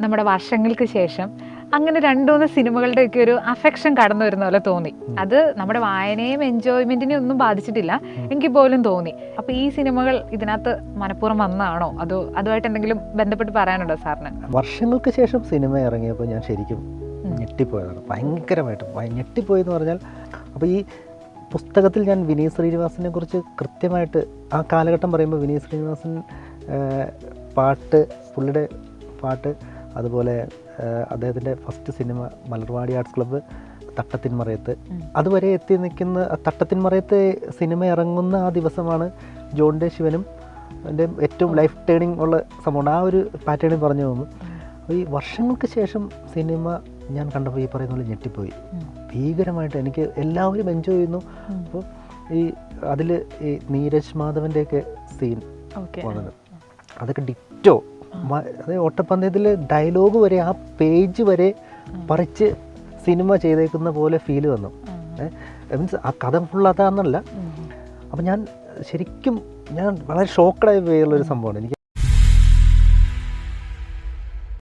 നമ്മുടെ വർഷങ്ങൾക്ക് ശേഷം അങ്ങനെ രണ്ടുമൂന്ന് സിനിമകളുടെയൊക്കെ ഒരു അഫെക്ഷൻ കടന്നു വരുന്ന പോലെ തോന്നി. അത് നമ്മുടെ വായനയും എൻജോയ്മെന്റിനെയും ഒന്നും ബാധിച്ചിട്ടില്ല. എങ്കിൽ പോലും തോന്നി. അപ്പൊ ഈ സിനിമകൾ ഇതിനകത്ത് മനഃപൂർവം വന്നതാണോ അതോ അതുമായിട്ട് എന്തെങ്കിലും ബന്ധപ്പെട്ട് പറയാനുണ്ടോ സാറിന്? വർഷങ്ങൾക്ക് ശേഷം സിനിമ ഇറങ്ങിയപ്പോൾ ഞാൻ ശരിക്കും ഞെട്ടിപ്പോയതാണ്. ഭയങ്കരമായിട്ട് ഭയ- ഞെട്ടിപ്പോയെന്ന് പറഞ്ഞാൽ അപ്പോൾ ഈ പുസ്തകത്തിൽ ഞാൻ വിനീത് ശ്രീനിവാസനെ കുറിച്ച് കൃത്യമായിട്ട് ആ കാലഘട്ടം പറയുമ്പോൾ വിനീത് ശ്രീനിവാസൻ പാട്ട് പുള്ളിയുടെ പാട്ട് അതുപോലെ അദ്ദേഹത്തിന്റെ first cinema Malarvadi arts club Thattathin Marayathu അതുവരെ എത്തി നിൽക്കുന്ന തട്ടത്തിന്മറയത്ത് സിനിമ ഇറങ്ങുന്ന ആ ദിവസമാണ് ജോൺ ഡേ ശിവനും എന്റെ ഏറ്റവും ലൈഫ് ടേണിംഗ് ഉള്ള സംഭവമാണ് ആ ഒരു പാറ്റേണിൽ പറഞ്ഞു തോന്നുന്നു അപ്പോൾ ഈ വർഷങ്ങൾക്ക് ശേഷം സിനിമ ഞാൻ കണ്ടപ്പോൾ ഈ പറയുന്ന പോലെ ഞെട്ടിപ്പോയി. ഭീകരമായിട്ട് എനിക്ക് എല്ലാവരും എൻജോയ് ചെയ്യുന്നു. അപ്പോൾ ഈ അതിൽ ഈ നീരജ് മാധവന്റെയൊക്കെ സീൻ വന്നത്. അതൊക്കെ ഡിറ്റോ അതായത് ഓട്ടപ്പന്തയത്തിൽ ഡയലോഗ് വരെ ആ പേജ് വരെ പറിച്ച് സിനിമ ചെയ്തേക്കുന്ന പോലെ ഫീൽ വന്നു. മീൻസ് ആ കഥ ഫുൾ അതാന്നല്ല. അപ്പം ഞാൻ ശരിക്കും ഞാൻ വളരെ ഷോക്കഡായി പോയുള്ളൊരു സംഭവമാണ്. എനിക്ക്